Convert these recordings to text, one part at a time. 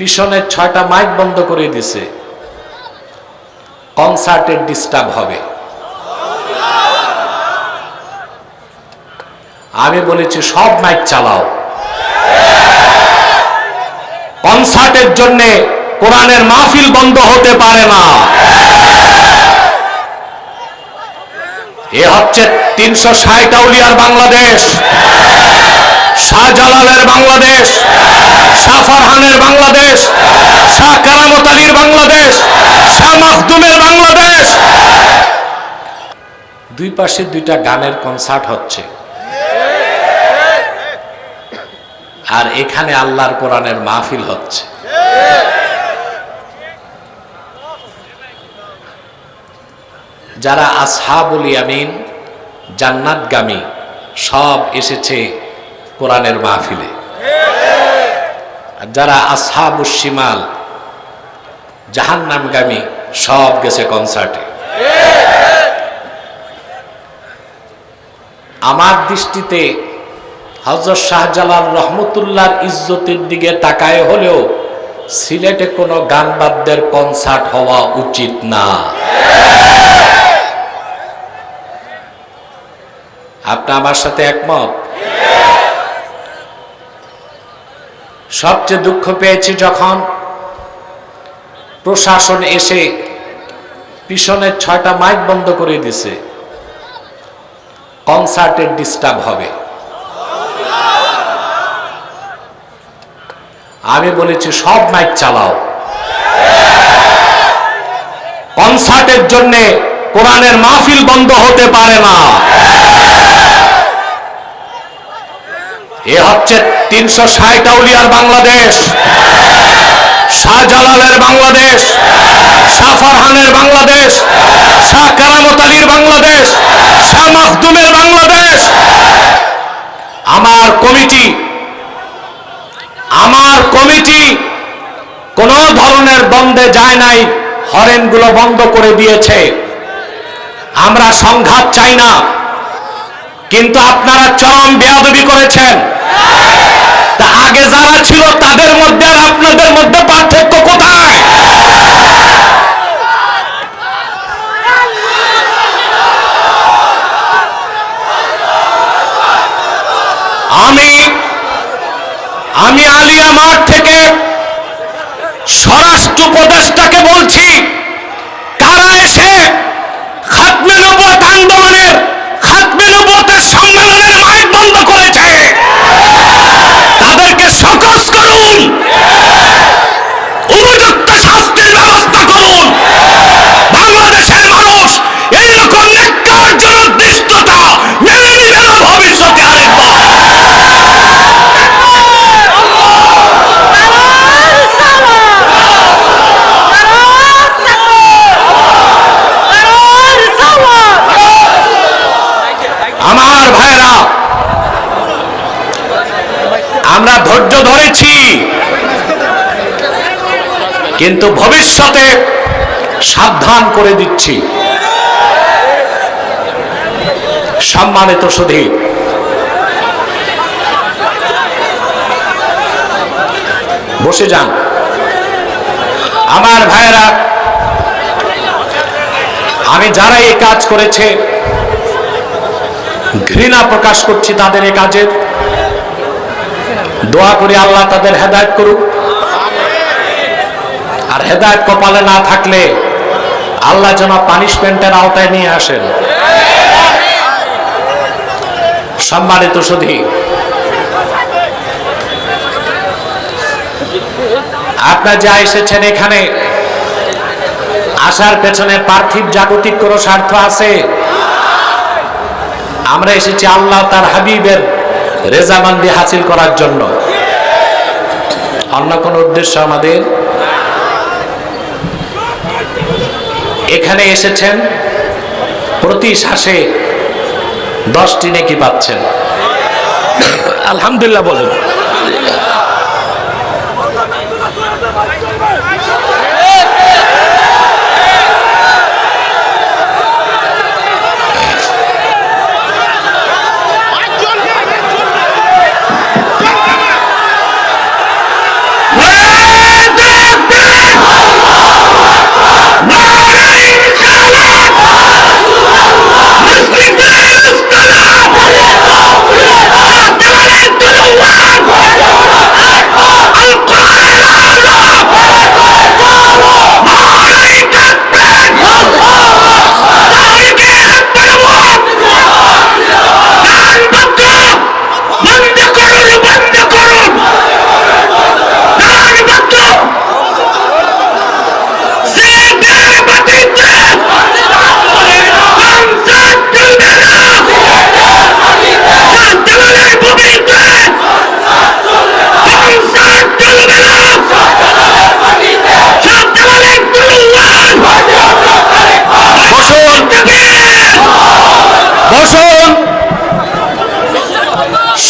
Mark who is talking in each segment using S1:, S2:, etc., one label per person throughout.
S1: পিছনের ছয়টা মাইক বন্ধ করে দিছে। কনসার্টের ডিস্টার্ব হবে। আমি বলেছি, সব মাইক চালাও। কনসার্টের জন্য কোরআনের মাহফিল বন্ধ হতে পারে না। এ হচ্ছে তিনশো ষাট আউলিয়ার বাংলাদেশ। শাহজালালের বাংলাদেশ শাহ ফারহানের বাংলাদেশ, শাহ কারামত আলীর বাংলাদেশ, শাহ মাহদুমের বাংলাদেশ। দুই পাশে দুইটা গানের কনসার্ট হচ্ছে। আর এখানে আল্লাহর কোরআনের মাহফিল হচ্ছে। যারা আসহাবুল ইয়ামিন, জান্নাতগামী, সব এসেছে কোরআনের মাহফিলে। আর যারা আসহাবুস শিমাল, জাহান্নামগামী, সব গেছে কনসার্টে আমার দৃষ্টিতে হজরত শাহজালাল রহমতুল্লাহর ইজ্জতের দিকে তাকায় হলেও সিলেটে কোনো গান বাদ্যের কনসার্ট হওয়া উচিত না। আপনি আমার সাথে একমত? সবচেয়ে দুঃখ পেয়েছি যখন প্রশাসন এসে পিছনের ছয়টা মাইক বন্ধ করে দিছে কনসার্টের ডিস্টার্ব হবে। আমি বলেছি, সব মাইক চালাও। কনসার্টের জন্য কোরআনের মাহফিল বন্ধ হতে পারে না। এ হচ্ছে তিনশো ষাট আউলিয়ার বাংলাদেশ। শাহজালালের বাংলাদেশ শাহ ফারহানের বাংলাদেশ শাহ কারামত আলীর বাংলাদেশ শাহ মাহদুমের বাংলাদেশ। আমার কমিটি আমার কমিটি কোন ধরনের বন্ধে যায় নাই, হরেনগুলো বন্ধ করে দিয়েছে। আমরা সংঘাত চাই না। কিন্তু আপনারা চরম বেয়াদবি করেছেন। তা আগে যারা ছিল তাদের মধ্যে আর আপনাদের মধ্যে আমরা ধৈর্য ধরেছি। কিন্তু ভবিষ্যতে সাবধান করে দিচ্ছি। সম্মানিত সুধী বসে যান। আমার ভাইরা আমি যারা এই কাজ করেছে, ঘৃণা প্রকাশ করছি তাদের এ কাজের। দোয়া করি আল্লাহ তাদের হেদায়ত করুক। আর হেদায়ত কপালে না থাকলে আল্লাহ যেন পানিশমেন্টের আওতায় নিয়ে আসেন। সম্মানিত সুধী, আপনার যা এসেছেন এখানে, আসার পেছনে পার্থিব জাগতিক কোনো স্বার্থ আছে? আমরা এসেছি আল্লাহ তার হাবিবের রেজামান্দি হাসিল করার জন্য। অন্য কোনো উদ্দেশ্য আমাদের? এখানে এসেছেন প্রতি শ্বাসে দশটি নেকি পাচ্ছেন। আলহামদুলিল্লাহ বলেন।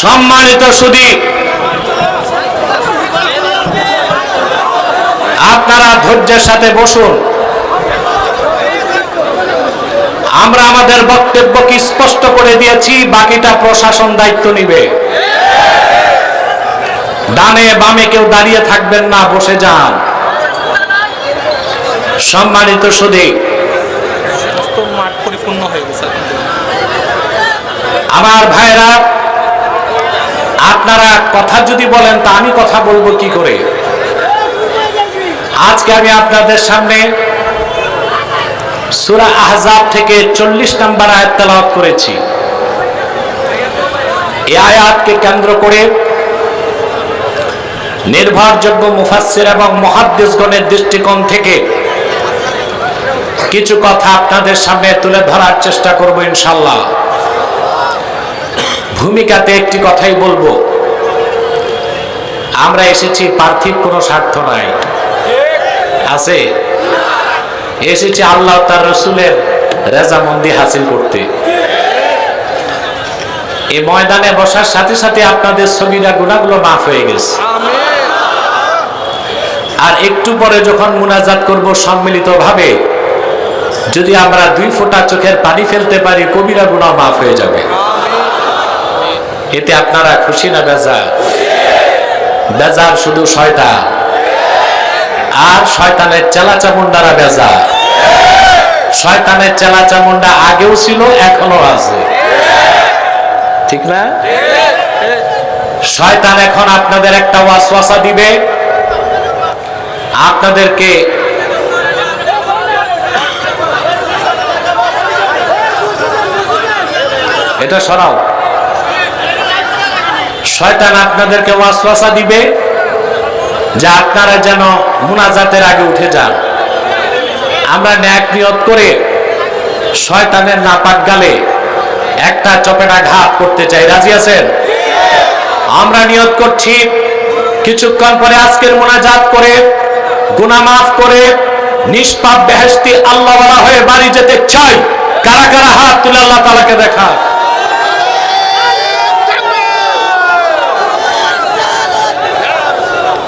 S1: সম্মানিত সুদী। আপনারা ধৈর্যের সাথে বসুন। আমরা আমাদের বক্তব্যকে স্পষ্ট করে দিয়েছি বাকিটা প্রশাসন দায়িত্ব নিবে। ডানে বামে কেউ দাঁড়িয়ে থাকবেন না বসে যান। সম্মানিত সুদী।
S2: মাঠ পরিপূর্ণ হয়ে গেছে
S1: আমার ভাইরা আপনারা কথা যদি বলেন, তা আমি কথা বলব কি করে? আজকে আমি আপনাদের সামনে সুরা আহজাব থেকে চল্লিশ নম্বর আয়াত তেলাওয়াত করেছি। এই আয়াতকে কেন্দ্র করে নির্ভরযোগ্য মুফাসসির এবং মহাদ্দেশগণের দৃষ্টিকোণ থেকে কিছু কথা আপনাদের সামনে তুলে ধরার চেষ্টা করব ইনশাল্লাহ ভূমিকাতে একটি কথাই বলব। আমরা এসেছি, পার্থিব কোনো স্বার্থ নাই। আছে। এসেছি আল্লাহ তার রসুলের রেজামন্দি হাসিল করতে। এই ময়দানে বসার সাথে সাথে আপনাদের ছবিরা গুণাগুলো মাফ হয়ে গেছে। আর একটু পরে যখন মুনাজাত করব সম্মিলিতভাবে, যদি আমরা দুই ফোঁটা চোখের পানি ফেলতে পারি, কবিরা গুণা মাফ হয়ে যাবে। এতে আপনারা খুশি না বেজার? বেজার শুধু শয়তান। আর শয়তানের চেলা চামুন্ডারা বেজার। শয়তানের চেলা চামুন্ডা আগেও ছিল এখনও আছে। ঠিক না? শয়তান এখন আপনাদের একটা ওয়াসওয়াসা দিবে। আপনাদেরকে এটা সরাও। শয়তান আপনাদেরকে ওয়াসওয়াসা দিবে যে আপনারা যেন মুনাজাতের আগে উঠে যান। আমরা ন্যাক নিয়ত করে শয়তানের নাপাক গালে একটা চপেটা ঘাত করতে চাই। রাজি আছেন? আমরা নিয়ত করছি, কিছুক্ষণ পরে আজকের মোনাজাত করে, গুনাহ করে, নিষ্পাপ বেহেস্তি আল্লাহ হয়ে বাড়ি যেতে চাই। কারা কারা হাত তুলে আল্লাহ তালাকে দেখা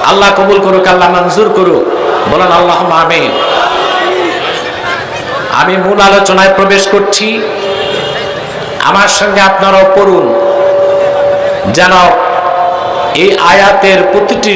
S1: আল্লাহ কবুল করুক, আল্লাহ মঞ্জুর করুক। বলেন আল্লাহ আমিন। আমি মূল আলোচনায় প্রবেশ করছি। আমার সঙ্গে আপনারাও পড়ুন। যেন এই আয়াতের প্রতিটি